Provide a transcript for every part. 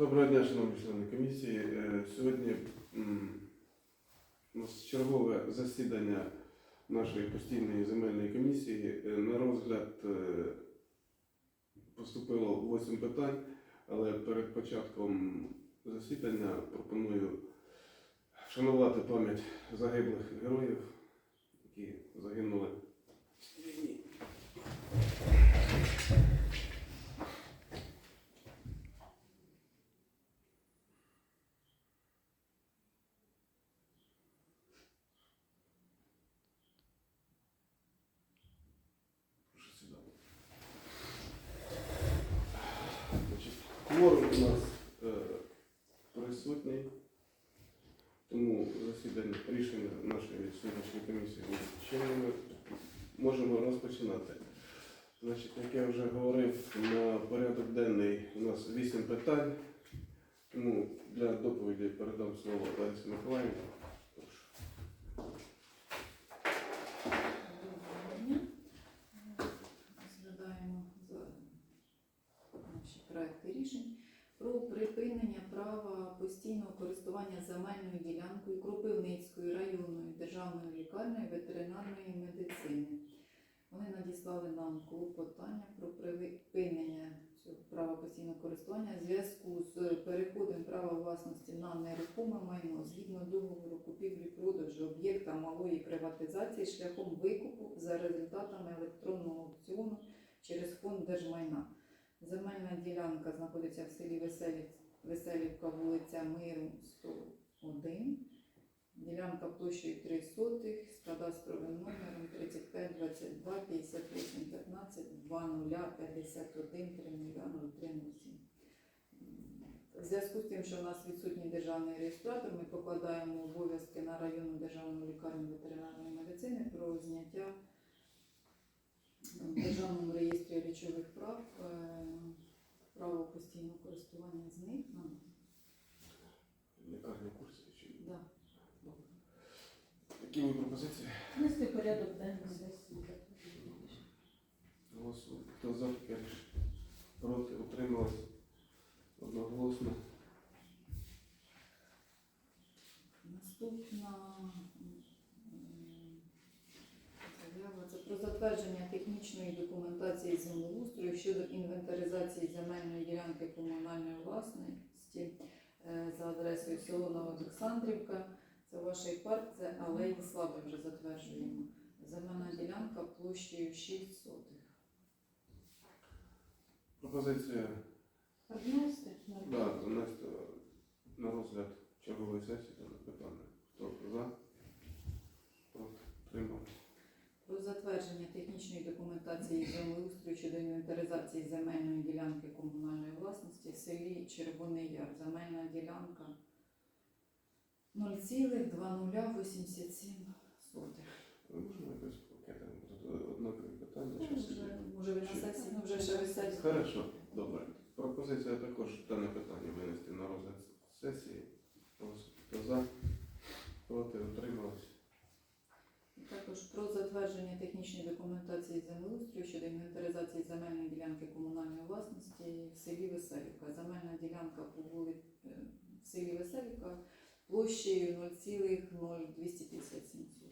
Доброго дня, шановні члени комісії. Е, Сьогодні у нас чергове засідання нашої постійної земельної комісії. Е, На розгляд е, поступило 8 питань, але перед початком засідання пропоную вшанувати пам'ять загиблих героїв, які загинули в війні. У нас е, присутній, тому засідання рішення нашої сьогоднішньої комісії ми чинними. Можемо розпочинати. Значить, як я вже говорив, на порядок денний у нас вісім питань. Тому для доповіді передам слово Ларисі Миколаївні. Розглядаємо за- наші проекти рішень права постійного користування земельною ділянкою Кропивницької районної державної лікарні ветеринарної медицини. Вони надіслали нам клопотання про припинення цього права постійного користування в зв'язку з переходом права власності на нерухоме майно згідно договору купівлі-продажу об'єкта малої приватизації шляхом викупу за результатами електронного аукціону через фонд держмайна. Земельна ділянка знаходиться в селі Веселів, Веселівка, вулиця Миру 101. Ділянка площею 3 сотих з кадастровим номером 35 22 58 15 20 51 300307. В зв'язку з тим, що в нас відсутній державний реєстратор, ми покладаємо обов'язки на районну державну лікарню ветеринарної медицини про зняття в державному реєстрі речових прав е, право постійного користування з них на нас. Лікарня в курсі чи ні? Да. Які ви пропозиції? Внести порядок денний сесії. Голосуємо. Хто за таке? Проти? Утрималось? Одноголосно. Наступна м, заява це про затвердження технічної документації землеустрою щодо інвентаризації земельної ділянки комунальної власності е, за адресою село Новоолександрівка. Це ваш парк, це алеї Слави вже затверджуємо. Земельна ділянка площею 6 сотих. Пропозиція Внести да, занести на розгляд чергової сесії дане питання. Хто за? Проти? Утрималось? Про затвердження технічної документації землеустрою щодо інвентаризації земельної ділянки комунальної власності в селі Червоний Яр. Земельна ділянка 0,2087 сотих. Можемо якось пакетом? Однакові питання. Ну, щас. Може ви на сесії, ну вже ще висять. Хорошо, добре. Пропозиція також дане питання винести на розгляд сесії. Хто за? Проти? Утрималось? Також про затвердження технічної документації землеустрою щодо інвентаризації земельної ділянки комунальної власності в селі Веселівка. Земельна ділянка по вулиці в селі Веселівка площею 0,0257 сотих.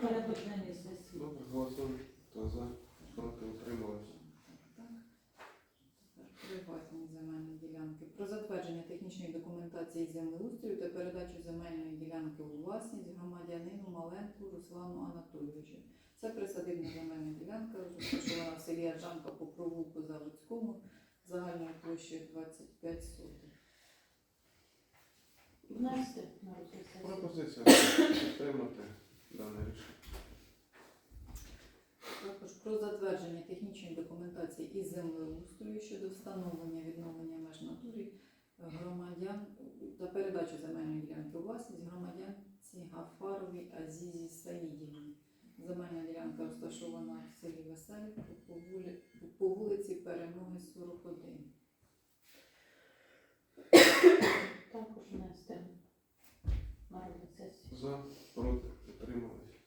Порядок денний сесії. Добре, голосуємо. Хто за? Проти? Утрималось? Так. Тепер приватні земельні ділянки. Про затвердження технічної документації землеустрою та передачу земельної ділянки у власність громадянину Маленку Руслану Анатолійовичу. Це присадибна земельна ділянка, розташована в селі Аржанка по провулку Заводському, загальною площею 25 сотих. Внести на розгляд. Пропозиція підтримати дане рішення. Також про затвердження технічної документації із землеустрою щодо встановлення відновлення меж натурі громадян та передачу земельної ділянки у власність громадянці Гафаровій Азізі Саїдівні. Земельна ділянка розташована в селі Веселівка по, вулі... по вулиці Перемоги 41. Також внести на. За? Проти? Утрималось?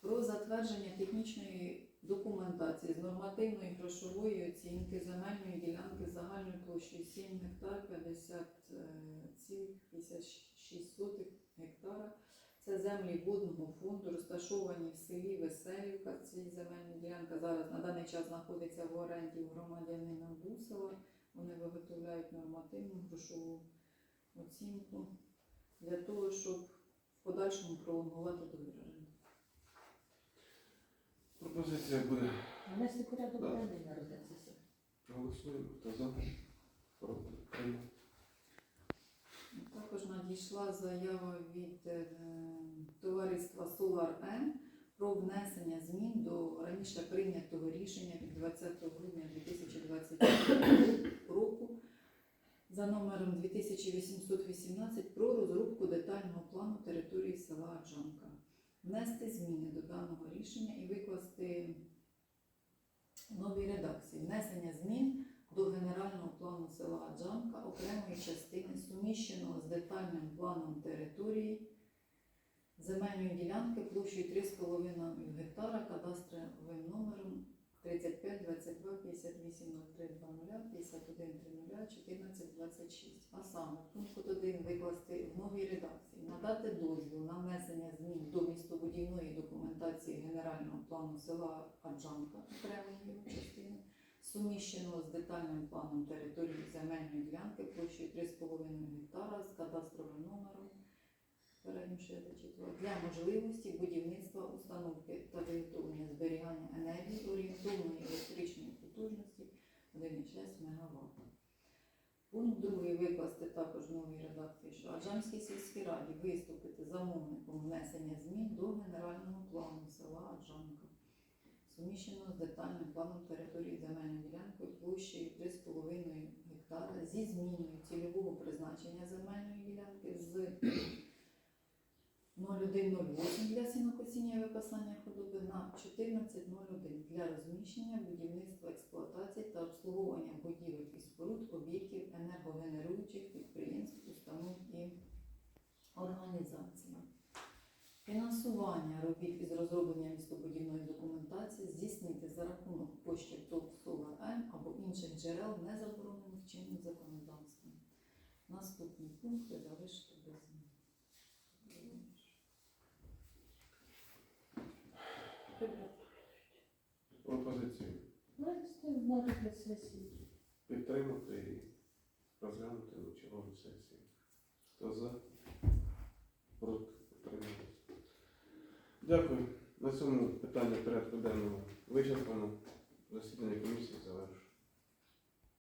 Про затвердження технічної документації з нормативної грошової оцінки земельної ділянки загальною площею 7 гектар 50,56 гектара. Це землі водного фонду, розташовані в селі Веселівка. Ці земельні ділянка зараз на даний час знаходиться в оренді у громадянина Бусова. Вони виготовляють нормативну грошову оцінку для того, щоб в подальшому пролонгувати договір оренди. Пропозиція буде. Внести порядок Да. денний на розгляд сесії. Голосуємо. Хто за? Проти? Також надійшла заява від е, товариства Solar N про внесення змін до раніше прийнятого рішення від 20 грудня 2025 року за номером 2818 про розробку детального плану території села Аджанка. Внести зміни до даного рішення і викласти нові редакції. Внесення змін до генерального плану села Аджанка окремої частини, суміщеного з детальним планом території земельної ділянки площею 3,5 гектара кадастровим номером 35 22 58 03 20 51 30 14 26. А саме пункт 1 викласти в новій редакції, надати дозвіл на внесення змін до містобудівної документації генерального плану села Аджанка окремої частини суміщеного з детальним планом території земельної ділянки площею 3,5 гектара з кадастровим номером. Для можливості будівництва установки та виготовлення зберігання енергії орієнтовної електричної потужності 1,6 МВт. Пункт другий викласти також новій редакції, що Аджанській сільській раді виступити замовником внесення змін до генерального плану села Аджанка суміщено з детальним планом території земельної ділянки площею 3,5 гектара зі зміною цільового призначення земельної ділянки з 0108 для сінокосіння і випасання худоби на 1401 для розміщення, будівництва, експлуатації та обслуговування будівель і споруд, об'єктів енергогенеруючих підприємств, установ і організацій. Фінансування робіт із розроблення містобудівної документації здійснити за рахунок коштів ТОВ «Солар М» або інших джерел, не заборонених чинним законодавством. Наступні пункти залишити без змін. Пропозицію підтримати і розглянути на черговій сесії. Хто за? Проти? Утримались? Дякую. На цьому питання порядку денного вичерпано. Засідання комісії завершено.